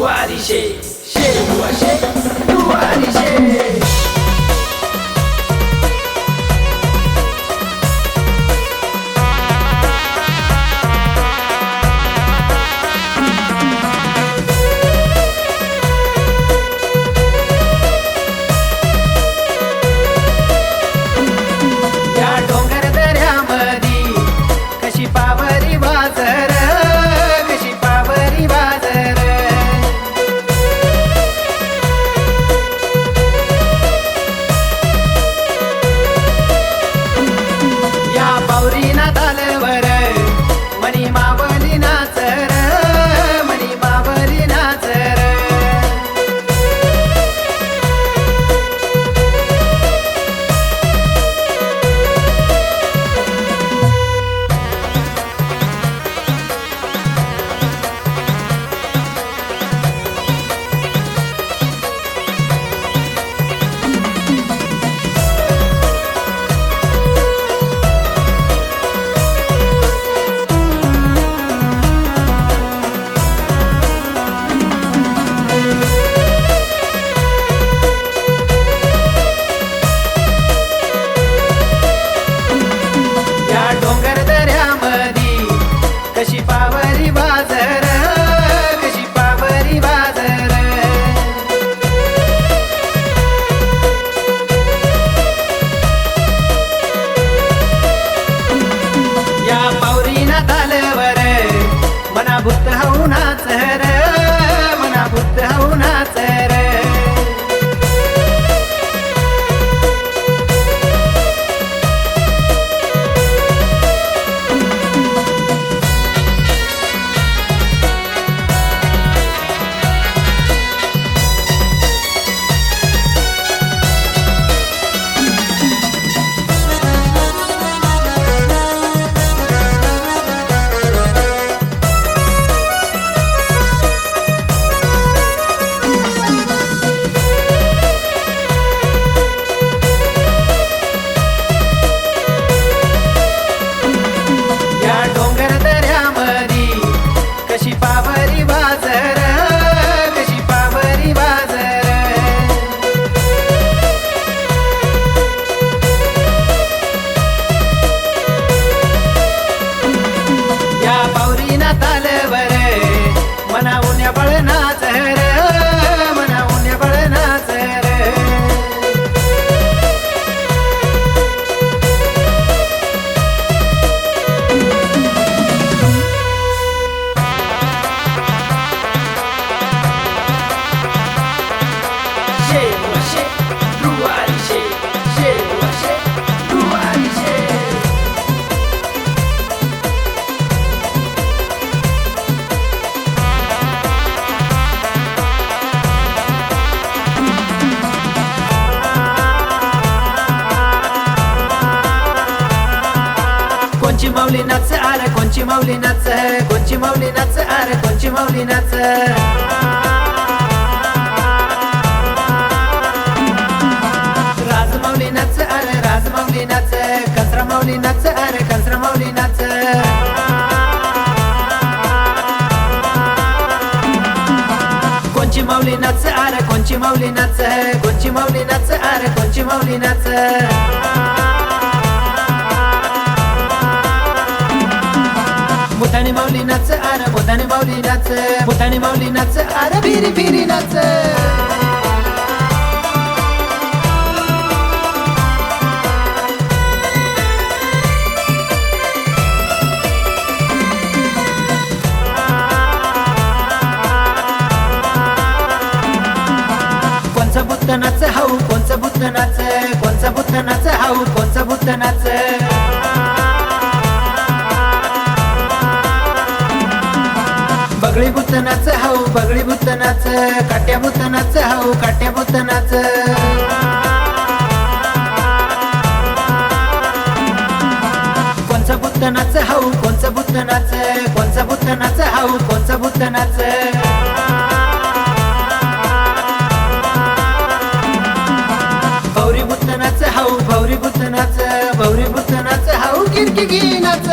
no Arigê, chegou a gente no Arigê. माऊली नाच R कोणची माऊली नाच कोणची माऊली नाच आर कोणची माऊली नाच राजमाऊली नाच आर राजमाऊली नाच कचरा माऊली नाच आर कचरा माऊली नाच कोणची माऊली नाच आर कोणची माऊली नाच कोणची माऊली नाच आर कोणची माऊली नाच नाच आर मुतानी माऊली नाच. मुतानी माऊली नाच आर फिरी फिरी नाच. कोणचा बुत्त नाच हाऊ कोणचा बुत्त नाच? कोणचा बुत्त नाच हाऊ कोणचा बुत्त नाच? भूतनाच हाऊ बगळी भूतनाच काट्या भूतनाच हाऊ काट्या भूतनाच. कोणचा भूतनाच हाऊ कोणचा भूतनाच कोणचा भूतनाच हाऊ कोणचा भूतनाच. भौरी भूतनाच हाऊ भौरी भूतनाच भौरी भूतनाच हाऊ किरकिरी नाच